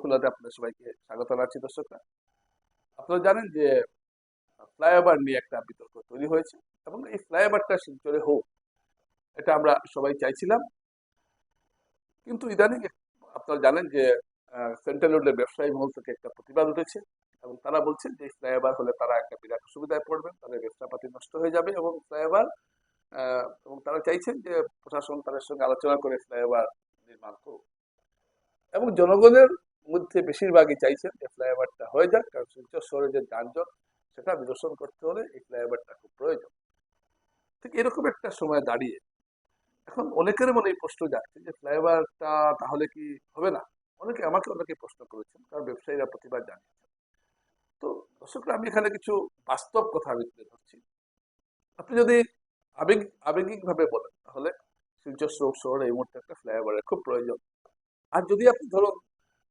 খুল্লাতে আপনাদের সবাইকে স্বাগত জানাচ্ছি দর্শকরা। আপনারা জানেন যে, ফ্লাইওভার নিয়ে একটা বিতর্ক তৈরি হয়েছে এবং এই ফ্লাইওভারটা শিলচরে হোক, এটা আমরা সবাই চাইছিলাম। কিন্তু ইদানিং আপনারা জানেন যে সেন্ট্রাল রোডের ব্যবসায়ী মহল থেকে একটা প্রতিবাদ উঠেছে এবং তারা বলছেন যে ফ্লাইওভার হলে তারা একটা বিরাট অসুবিধায় পড়বেন, তাদের ব্যবসাপাতি নষ্ট হয়ে যাবে এবং ফ্লাইওভার এবং তারা চাইছেন যে, প্রশাসন তাদের সঙ্গে আলোচনা করে ফ্লাইওভার নির্মাণ করুক এবং জনগণের মধ্যে বেশিরভাগই চাইছেন এই ফ্লাইওভারটা হয়ে যাক, কারণ শিলচর শহরে যে যানজট, সেটা নিরসন করতে হলে এই ফ্লাইওভারটা খুব প্রয়োজন। ঠিক এরকম একটা সময় দাঁড়িয়ে এখন অনেকের মনে এই প্রশ্ন যাচ্ছে যে ফ্লাইওভারটা তাহলে কি হবে না? অনেকে আমাকে অনেকে প্রশ্ন করেছেন, কারণ ব্যবসায়ীরা প্রতিবাদ জানিয়েছেন। তো দর্শকরা, আমি এখানে কিছু বাস্তব কথা আমি তুলে ধরছি। আপনি যদি আবেগ, আবেগিকভাবে বলেন, তাহলে শিলচর শহরে এই মুহূর্তে একটা ফ্লাইওভারের খুব প্রয়োজন। আর যদি আপনি ধরুন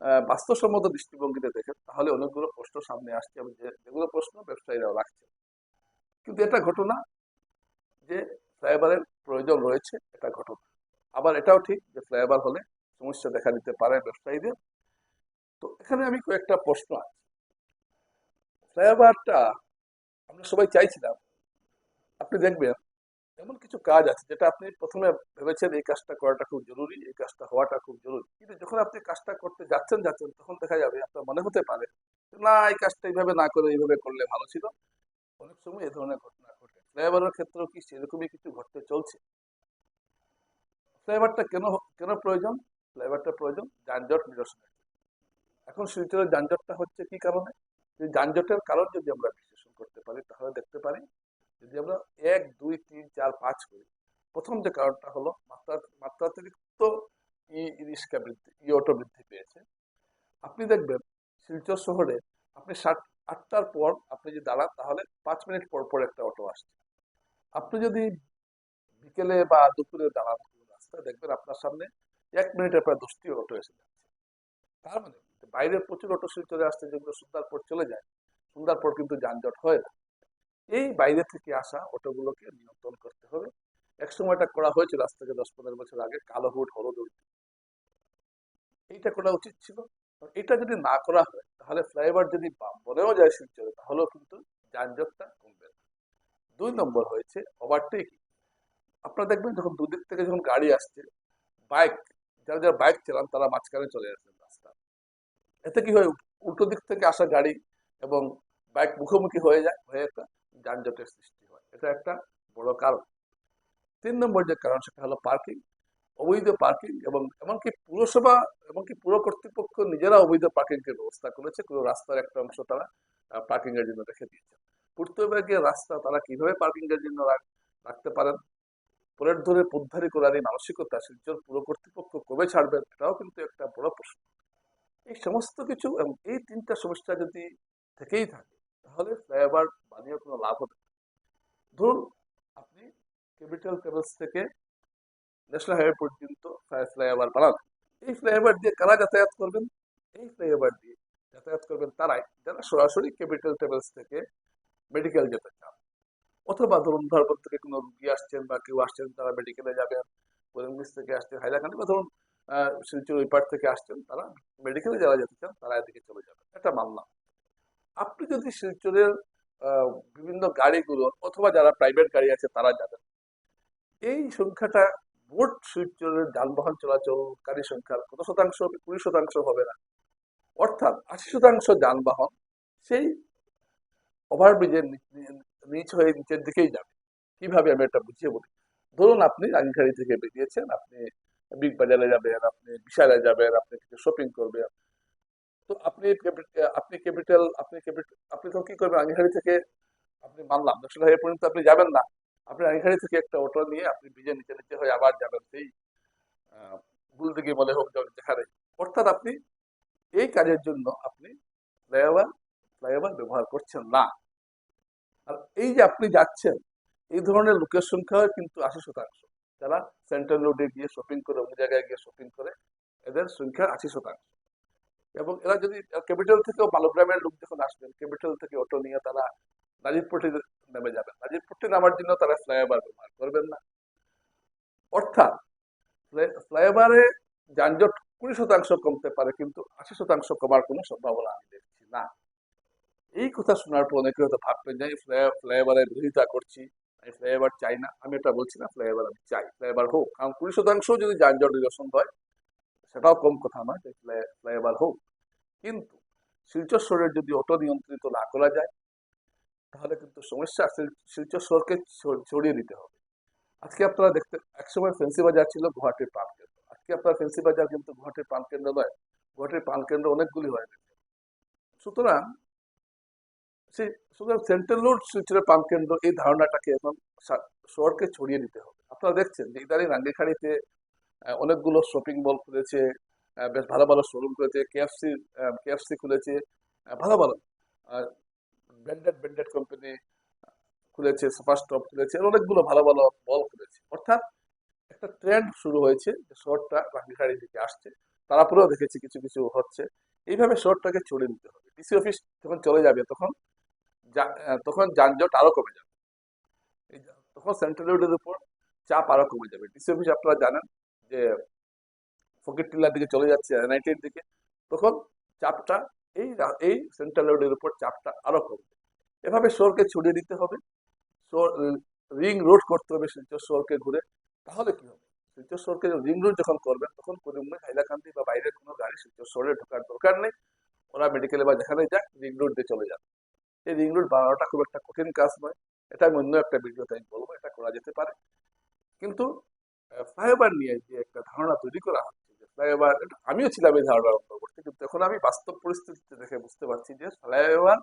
বাস্তবসম্মত দৃষ্টিভঙ্গিতে দেখেন, তাহলে অনেকগুলো প্রশ্ন সামনে আসছে এবং যেগুলো প্রশ্ন ব্যবসায়ীরাও রাখছে। কিন্তু এটা ঘটনা যে ফ্লাইওভারের প্রয়োজন রয়েছে, এটা ঘটনা। আবার এটাও ঠিক যে ফ্লাইওভার হলে সমস্যা দেখা দিতে পারে ব্যবসায়ীদের। তো এখানে আমি কয়েকটা প্রশ্ন আছে। ফ্লাইওভারটা আমরা সবাই চাইছিলাম। আপনি দেখবেন এমন কিছু কাজ আছে যেটা আপনি প্রথমে ভেবেছেন এই কাজটা করাটা খুব জরুরি, এই কাজটা হওয়াটা খুব জরুরি। কিন্তু যখন আপনি কাজটা করতে যাচ্ছেন যাচ্ছেন, তখন দেখা যাবে আপনার মনে হতে পারে না, এই কাজটা এইভাবে না করে, এইভাবে করলে ভালো ছিল। অনেক সময় এই ধরনের ঘটনা ঘটে। ফ্লাইওভারের ক্ষেত্রেও কি সেরকমই কিছু ঘটতে চলছে? ফ্লাইওভারটা কেন কেন প্রয়োজন? ফ্লাইওভারটা প্রয়োজন যানজট নিরসনের এখন শিলচরের যানজটটা হচ্ছে কি কারণে? এই যানজটের কারণ যদি আমরা বিশ্লেষণ করতে পারি, তাহলে দেখতে পারি যদি আমরা এক, দুই, তিন, চার, পাঁচ করি, প্রথম যে কারণটা হলো মাত্রা মাত্রাতিরিক্ত ই রিক্সা বৃদ্ধি, ই অটো বৃদ্ধি পেয়েছে। আপনি দেখবেন শিলচর শহরে আপনি ষাট আটটার পর আপনি যদি দাঁড়ান, তাহলে পাঁচ মিনিট পর পর একটা অটো আসছে। আপনি যদি বিকেলে বা দুপুরে দাঁড়ান রাস্তায়, দেখবেন আপনার সামনে এক মিনিটের প্রায় দশটি অটো এসে যাচ্ছে। তার মানে বাইরের প্রচুর অটো শিলচরে আসছে, যেগুলো সন্ধ্যার পর চলে যায়। সন্ধ্যার পর কিন্তু যানজট হয় না। এই বাইরে থেকে আসা অটোগুলোকে নিয়ন্ত্রণ করতে হবে। এক সময়টা করা হয়েছিল, আজ থেকে দশ পনেরো বছর আগে, কালো হুট হলুদ এইটা করা উচিত ছিল। এটা যদি না করা হয়, তাহলে ফ্লাইওভার যদি বনেও যায় শিলচরে তাহলেও কিন্তু যানজটটা কমবে না। দুই নম্বর হয়েছে ওভারটেকিং আপনারা দেখবেন যখন দুদিক থেকে যখন গাড়ি আসছে, বাইক, যারা যারা বাইক চালান, তারা মাঝখানে চলে আসেন রাস্তা। এতে কি হয়, উল্টো দিক থেকে আসা গাড়ি এবং বাইক মুখোমুখি হয়ে যায়, হয়ে একটা যানজটের সৃষ্টি হয়। এটা একটা বড় কারণ। তিন নম্বর যে কারণ, সেটা হলো পার্কিং অবৈধ পার্কিং এবং এমনকি পুরসভা এমনকি পুর কর্তৃপক্ষ নিজেরা অবৈধ পার্কিং এর ব্যবস্থা করেছে। কোনো রাস্তার একটা অংশ তারা পার্কিং এর জন্য রেখে দিয়েছে। পূর্তবিভাগীয় রাস্তা তারা কীভাবে পার্কিং এর জন্য রাখতে পারেন? পরের ধরে উদ্ধারি করার এই মানসিকতা শিলচর পুর কর্তৃপক্ষ কবে ছাড়বেন এটাও কিন্তু একটা বড় প্রশ্ন। এই সমস্ত কিছু এবং এই তিনটা সমস্যা যদি থেকেই থাকে তাহলে ফ্লাইওভার বানিয়ে কোনো লাভ হবে ধরুন, আপনি ক্যাপিটাল ট্রাভেলস থেকে ন্যাশনাল হাইওয়ে পর্যন্ত ফ্লাইওভার বানান। এই ফ্লাইওভার দিয়ে কারা যাতায়াত করবেন? এই ফ্লাইওভার দিয়ে যাতায়াত করবেন তারাই যারা সরাসরি ক্যাপিটাল ট্রাভেলস থেকে মেডিকেল যেতে চান। অথবা ধরুন ধরপর থেকে কোনো রুগী আসছেন বা কেউ আসছেন, তারা মেডিকেলে যাবেন করিমগঞ্জ থেকে আসছেন, হাইলাকান্দি বা ধরুন শিলচর ওই পার থেকে আসছেন, তারা মেডিকেলে যারা যেতে চান, তারা এদিকে চলে যাবেন। এটা মানলাম। আপনি যদি শিলচরের বিভিন্ন গাড়িগুলো অথবা যারা প্রাইভেট গাড়ি আছে তারা যাবেন। এই সংখ্যাটা মোট শিলচরের যানবাহন চলাচলকারী সংখ্যার কত শতাংশ? হবে কুড়ি শতাংশ হবে না। অর্থাৎ আশি শতাংশ যানবাহন সেই ওভারব্রিজের নিচ হয়ে নিচের দিকেই যাবে। কীভাবে আমি এটা বুঝিয়ে বলি? ধরুন আপনি রাঙ্গিখাড়ি থেকে বেরিয়েছেন, আপনি বিগ বাজারে যাবেন, আপনি বিশালে যাবেন, আপনি কিছু শপিং করবেন তো আপনি আপনি ক্যাপিটাল আপনি ক্যাপিটাল আপনি তো কি করবেন? রাঙ্গিখাড়ি থেকে আপনি মানলাম। ন্যাশনাল হাইওয়ে পর্যন্ত আপনি যাবেন না। আপনি রাঙ্গিখাড়ি থেকে একটা অটো নিয়ে আপনি ব্রিজের নিচে নিচে হয়ে আবার যাবেন সেই ভুল দিকে বলে হোক যেখানে। অর্থাৎ আপনি এই কাজের জন্য আপনি ফ্লাইওভার ফ্লাইওভার ব্যবহার করছেন না। আর এই যে আপনি যাচ্ছেন, এই ধরনের লোকের সংখ্যা কিন্তু আশি শতাংশ। যারা সেন্ট্রাল রোডে গিয়ে শপিং করে অন্য জায়গায় গিয়ে শপিং করে, এদের সংখ্যা আশি শতাংশ। এবং এরা যদি ক্যাপিটাল থেকেও বালোগ্রামের লোক যখন আসবেন ক্যাপিটাল থেকে অটো নিয়ে তারা নাজিরপট্টি নেমে যাবেন। নাজিরপট্টি নামার জন্য তারা ফ্লাইওভার ব্যবহার করবেন না। অর্থাৎ ফ্লাইওভারে যানজট কুড়ি শতাংশ কমতে পারে, কিন্তু আশি শতাংশ কমার কোনো সম্ভাবনা আমি দেখছি না। এই কথা শোনার পর অনেকে হয়তো ভাববেন যে, আমি ফ্লাইওভারের বিরোধিতা করছি, আমি ফ্লাইওভার চাই না। আমি এটা বলছি না, ফ্লাইওভার আমি চাই। ফ্লাইওভার হোক, কারণ কুড়ি শতাংশ যদি যানজট নিরসন হয় সেটাও কম কথা নয়, যে ফ্লাইওভার হোক। কিন্তু শিলচর শহরের যদি অটো নিয়ন্ত্রিত না করা যায়, তাহলে কিন্তু সমস্যা শিল- শিলচর শহরকে ছড়িয়ে দিতে হবে। আজকে আপনারা দেখতে, একসময় ফেন্সি বাজার ছিল গুয়াহাটির প্রাণ কেন্দ্র। আজকে আপনার ফেন্সি বাজার কিন্তু গুয়াহাটির প্রাণ কেন্দ্র নয়, গুয়াহাটির প্রাণ কেন্দ্র অনেকগুলি হয়ে গেছে। সুতরাং সেই সুতরাং সেন্ট্রাল রোড শিলচরের প্রাণ কেন্দ্র এই ধারণাটাকে এখন সা- শহরকে ছড়িয়ে দিতে হবে। আপনারা দেখছেন যে ইদানিং রাঙ্গিখাড়িতে অনেকগুলো শপিং মল খুলেছে বেশ ভালো ভালো শোরুম খুলেছে কেএফসি কেএফসি খুলেছে ভালো ভালো ব্র্যান্ডেড ব্র্যান্ডেড কোম্পানি খুলেছে সুপার স্টপ খুলেছে অনেকগুলো ভালো ভালো মল খুলেছে। অর্থাৎ একটা ট্রেন্ড শুরু হয়েছে যে শহরটা রাঙ্গিখাড়ির দিকে আসছে, তারাপুরেও দেখেছি কিছু কিছু হচ্ছে। এইভাবে শহরটাকে ছড়িয়ে নিতে হবে। ডিসি অফিস যখন চলে যাবে, তখন তখন যানজট আরও কমে যাবে। তখন সেন্ট্রাল রোডের উপর চাপ আরও কমে যাবে। ডিসি অফিস আপনারা জানেন যে ফকির টিল্লার দিকে চলে যাচ্ছে এনআইটির দিকে, তখন চাপটা এই এই সেন্ট্রাল রোডের উপর চাপটা আরও কমবে। এভাবে শহরকে ছড়িয়ে দিতে হবে। রিং রোড করতে হবে শিলচর শহরকে ঘুরে। তাহলে কি হবে? শিলচর শহরকে রিং রোড যখন করবেন, তখন করিমগঞ্জ হাইলাকান্দি বা বাইরের কোনো গাড়ি শিলচর শহরে ঢোকার দরকার নেই। ওরা মেডিকেলে বা যেখানে যাক রিং রোড দিয়ে চলে যাবে। এই রিং রোড বানানোটা খুব একটা কঠিন কাজ নয়। এটা আমি অন্য একটা ভিডিওতে আমি বলব, এটা করা যেতে পারে। কিন্তু ফ্লাইওভার নিয়ে যে একটা ধারণা তৈরি করা হচ্ছে যে ফ্লাইওভার আমিও ছিলাম এই ধারণার অন্তর্বর্তী, কিন্তু এখন আমি বাস্তব পরিস্থিতিতে দেখে বুঝতে পারছি যে ফ্লাইওভার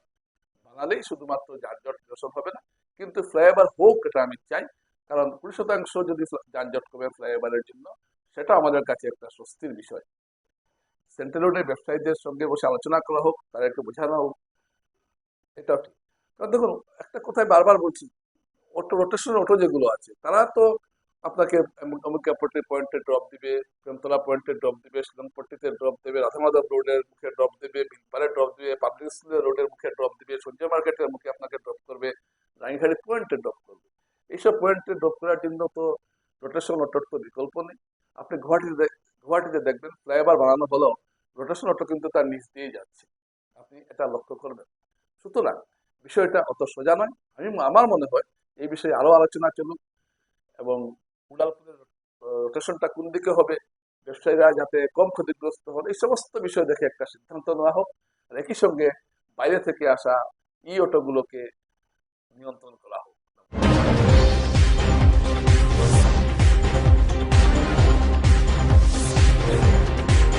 বানালেই শুধুমাত্র যানজট নিরসন হবে না, কিন্তু ফ্লাইওভার হোক এটা আমি চাই, কারণ কুড়ি শতাংশ যদি যানজট কমে ফ্লাইওভারের জন্য, সেটা আমাদের কাছে একটা স্বস্তির বিষয়। সেন্ট্রাল ব্যবসায়ীদের সঙ্গে বসে আলোচনা করা হোক একটু বোঝানো হোক, এটাও ঠিক। কারণ দেখুন, একটা কথায় বারবার বলছি, অটো রোটেশন অটো যেগুলো আছে, তারা তো আপনাকে অমুকাপট্টি পয়েন্টে ড্রপ দিবে, প্রেমতলা পয়েন্টে ড্রপ দিবে শিলংপট্টিতে ড্রপ দেবে, রাধামাধব রোডের মুখে ড্রপ দেবে বিলপাড়ে ড্রপ দিবে পাবলিক স্কুলের রোডের মুখে ড্রপ দিবে, সঞ্জয় মার্কেটের মুখে আপনাকে ড্রপ করবে রানীঘাড়ি পয়েন্টে ড্রপ করবে। এইসব পয়েন্টে ড্রপ করার জন্য তো রোটেশন অটোর তো বিকল্প নেই। আপনি গুয়াহাটিতে গুয়াহাটিতে দেখবেন, ফ্লাইওভার বানানো হলেও রোটেশন অটো কিন্তু তার নিচ দিয়েই যাচ্ছে। আপনি এটা লক্ষ্য করবেন। সুতরাং বিষয়টা অত সোজা নয়। আমি, আমার মনে হয় এই বিষয়ে আরও আলোচনা চলুক এবং উড়ালপুরের রোটেশনটা কোন দিকে হবে, ব্যবসায়ীরা যাতে কম ক্ষতিগ্রস্ত হন, এই সমস্ত বিষয় দেখে একটা সিদ্ধান্ত নেওয়া হোক। আর একই সঙ্গে বাইরে থেকে আসা ই অটোগুলোকে নিয়ন্ত্রণ করা হোক।